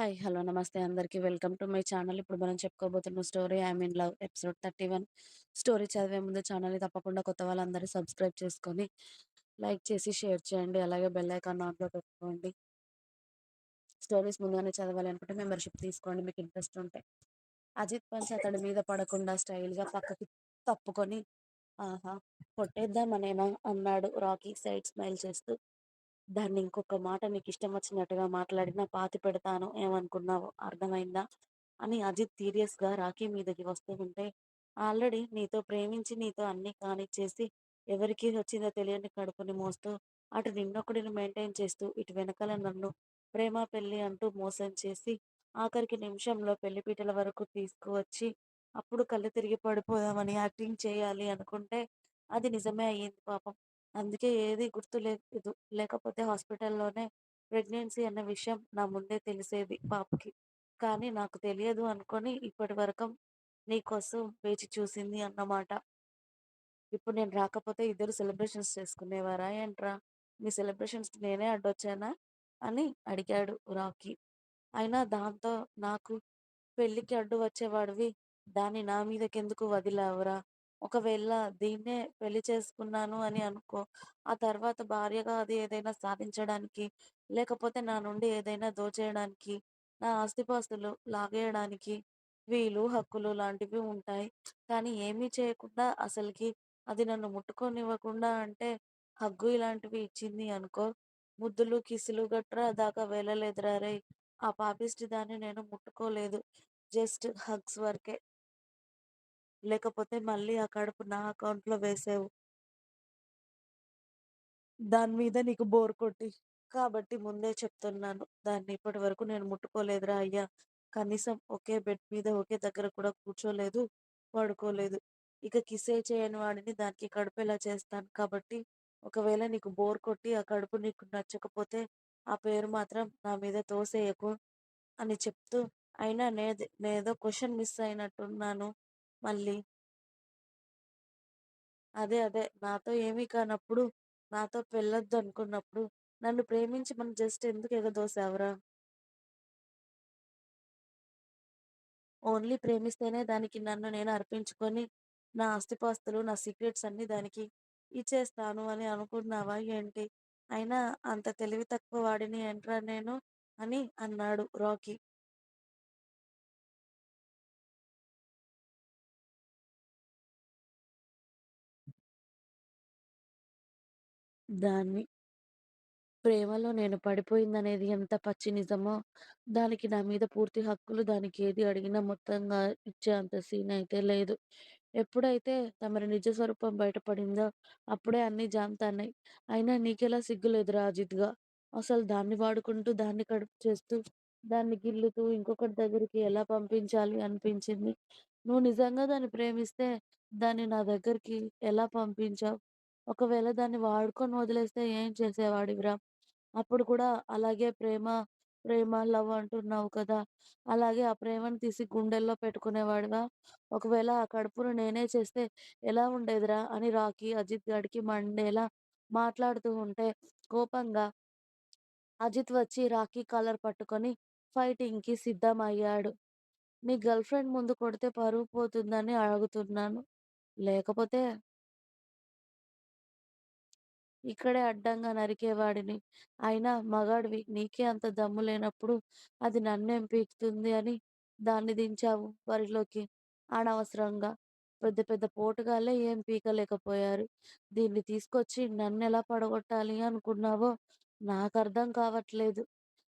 Hi. Hello. నమస్తే అందరికి. Welcome to my channel. ఇప్పుడు మనం చెప్పుకోబోతున్న story I in love' episode 31 story చదివే ముందు ఛానల్‌ని తప్పకుండా కొత్త వాళ్ళందరూ సబ్స్క్రైబ్ చేసుకొని, లైక్ చేసి, షేర్ చేయండి. అలాగే బెల్ ఐకాన్ ఆన్‌లో పెట్టుకోండి. స్టోరీస్ ముందుగానే చదవాలి అనుకుంటే మెంబర్‌షిప్ తీసుకోండి మీకు ఇంట్రెస్ట్ ఉంటే. అజిత్ పంచ్ అతడి మీద పడకుండా స్టైల్‌గా పక్కకి తప్పుకొని, ఆహా! కొట్టేద్దామనేనా అన్నాడు రాకీ సైడ్ స్మైల్ చేస్తూ. దాన్ని ఇంకొక మాట నీకు ఇష్టం వచ్చినట్టుగా మాట్లాడినా పాతిపెడతాను ఏమనుకున్నావు అర్థమైందా? అని అజిత్ సీరియస్‌గా రాఖీ మీదకి వస్తూ ఉంటే, ఆల్రెడీ నీతో ప్రేమించి, నీతో అన్ని కానిచ్చేసి, ఎవరికి వచ్చిందో తెలియని కడుపుని మోస్తూ, అటు నిన్నొకడిని మెయింటైన్ చేస్తూ, ఇటు వెనకాల నన్ను ప్రేమ, పెళ్ళి అంటూ మోసం చేసి, ఆఖరికి నిమిషంలో పెళ్ళిపీటల వరకు తీసుకువచ్చి, అప్పుడు కళ్ళు తిరిగి పడిపోదామని యాక్టింగ్ చేయాలి అనుకుంటే, అది నిజమే అయ్యింది పాపం. అందుకే ఏదీ గుర్తు లేదు. లేకపోతే హాస్పిటల్‌లోనే ప్రెగ్నెన్సీ అన్న విషయం నా ముందే తెలిసేది పాపకి. కానీ నాకు తెలియదు అనుకోని ఇప్పటి వరకం నీకోసం వేచి చూసింది అన్నమాట. ఇప్పుడు నేను రాకపోతే ఇద్దరు సెలబ్రేషన్స్ చేసుకునేవారా ఏంట్రా? మీ సెలబ్రేషన్స్‌కి నేనే అడ్డొచ్చానా? అని అడిగాడు రాకీ. అయినా దాంతో నాకు పెళ్ళికి అడ్డు వచ్చేవాడివి దాన్ని నా మీదకెందుకు వదిలావురా? ఒకవేళ దీన్నే పెళ్ళి చేసుకున్నాను అని అనుకో. ఆ తర్వాత భార్యగా అది ఏదైనా సాధించడానికి, లేకపోతే నా నుండి ఏదైనా దోచేయడానికి, నా ఆస్తిపాస్తులు లాగేయడానికి వీలు, హక్కులు లాంటివి ఉంటాయి. కానీ ఏమీ చేయకుండా అసలుకి అది నన్ను ముట్టుకొనివ్వకుండా అంటే హగ్గు ఇలాంటివి ఇచ్చింది అనుకో, ముద్దులు, కిసులు గట్రా దాకా వెళ్ళలేదురా రే ఆ పాపిస్టి దాన్ని నేను ముట్టుకోలేదు. జస్ట్ హగ్స్ వరకే. లేకపోతే మళ్ళీ ఆ కడుపు నా అకౌంట్‌లో వేసేవు. దాన్మీద నీకు బోర్ కొట్టి. కాబట్టి ముందే చెప్తున్నాను. దాన్ని ఇప్పటివరకు నేను ముట్టుకోలేదురా అయ్యా! కనీసం ఒకే బెడ్ మీద ఒకే దగ్గర కూడా కూర్చోలేదు, పడుకోలేదు. ఇక కిసే చేయని వాడిని దానికి కడుపెలా చేస్తాను కాబట్టి, ఒకవేళ నీకు బోర్ కొట్టి ఆ కడుపు నీకు నచ్చకపోతే ఆ పేరు మాత్రం నా మీద తోసేయకు అని చెప్తూ, అయినా నేద్ నేదో క్వెషన్ మిస్ అయినట్టున్నాను మళ్ళీ. అదే అదే నాతో ఏమీ కానప్పుడు, నాతో పెళ్ళొద్దనుకున్నప్పుడు, నన్ను ప్రేమించి మనం జస్ట్ ఎందుకు ఎగదోసావురా? ఓన్లీ ప్రేమిస్తేనే దానికి నన్ను నేను అర్పించుకొని, నా ఆస్తిపాస్తులు, నా సీక్రెట్స్ అన్నీ దానికి ఇచ్చేస్తాను అని అనుకున్నావా ఏంటి? అయినా అంత తెలివి తక్కువ వాడిని ఏంట్రా నేను అని అన్నాడు రాకీ. దాన్ని ప్రేమలో నేను పడిపోయిందనేది ఎంత పచ్చి నిజమో, దానికి నా మీద పూర్తి హక్కులు దానికి ఏది అడిగినా మొత్తంగా ఇచ్చే అంత సీన్ అయితే లేదు. ఎప్పుడైతే తమరి నిజ స్వరూపం బయటపడిందో అప్పుడే అన్నీ జామతాన్నాయి అయినా నీకెలా సిగ్గులేదురా అజిత్‌గా? అసలు దాన్ని వాడుకుంటూ, దాన్ని కడుపు చేస్తూ, దాన్ని గిల్లుతూ ఇంకొకడి దగ్గరికి ఎలా పంపించాలి అనిపించింది? నువ్వు నిజంగా దాన్ని ప్రేమిస్తే దాన్ని నా దగ్గరికి ఎలా పంపించావు? ఒకవేళ దాన్ని వాడుకొని వదిలేస్తే ఏం చేసేవాడివిరా? అప్పుడు కూడా అలాగే ప్రేమ, ప్రేమ, లవ్ అంటున్నావు కదా! అలాగే ఆ ప్రేమను తీసి గుండెల్లో పెట్టుకునేవాడివా? ఒకవేళ ఆ కడుపును నేనే చేస్తే ఎలా ఉండేదిరా? అని రాకీ అజిత్ గాడికి మండేలా మాట్లాడుతూ ఉంటే, కోపంగా అజిత్ వచ్చి రాకీ కాలర్ పట్టుకొని ఫైటింగ్‌కి సిద్ధమయ్యాడు. నీ గర్ల్‌ఫ్రెండ్ ముందు కొడితే పరువు పోతుందని అడుగుతున్నాను. లేకపోతే ఇక్కడే అడ్డంగా నరికేవాడిని. అయినా మగాడివి నీకే అంత దమ్ము లేనప్పుడు అది నన్నేం పీకుతుంది అని దాన్ని దించావు బరిలోకి అనవసరంగా. పెద్ద పెద్ద పోటుగాళ్ళే ఏం పీకలేకపోయారు. దీన్ని తీసుకొచ్చి నన్నెలా పడగొట్టాలి అనుకున్నావో నాకర్థం కావట్లేదు.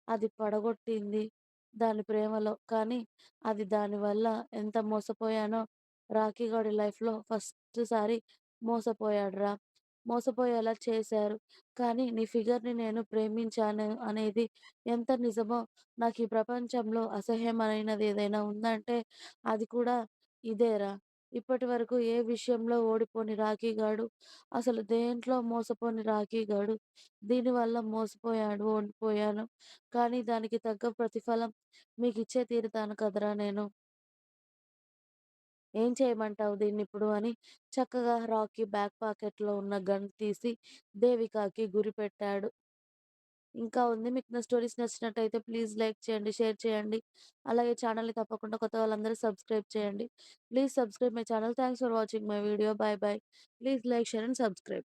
అది పడగొట్టింది దాని ప్రేమలో. కానీ అది దానివల్ల ఎంత మోసపోయానో రాకీ లైఫ్‌లో ఫస్ట్ సారి మోసపోయాడురా! మోసపోయేలా చేశారు. కానీ నీ ఫిగర్‌ని నేను ప్రేమించాను అనేది ఎంత నిజమో నాకీ ప్రపంచంలో అసహ్యమైనది ఏదైనా ఉందంటే అది కూడా ఇదేరా! ఇప్పటివరకు ఏ విషయంలో ఓడిపోని రాఖీ గాడు అసలు దేంట్లో మోసపోని రాఖీ గాడు దీనివల్ల మోసపోయాడు, ఓడిపోయాను. కానీ దానికి తగ్గ ప్రతిఫలం మీకిచ్చే తీరుతాను కదరా నేను. ఏం చేయమంటావు దీన్ని ఇప్పుడు అని చక్కగా రాకీ బ్యాక్ పాకెట్‌లో ఉన్న గన్ తీసి దేవికాకి గురిపెట్టాడు. ఇంకా ఉంది. మీకు నా స్టోరీస్ నచ్చినట్టయితే ప్లీజ్ లైక్ చేయండి, షేర్ చేయండి. అలాగే ఛానల్‌ని తప్పకుండా కొత్త వాళ్ళందరూ సబ్స్క్రైబ్ చేయండి. Please subscribe my channel. Thanks for watching my video. Bye bye. Please like, share and subscribe.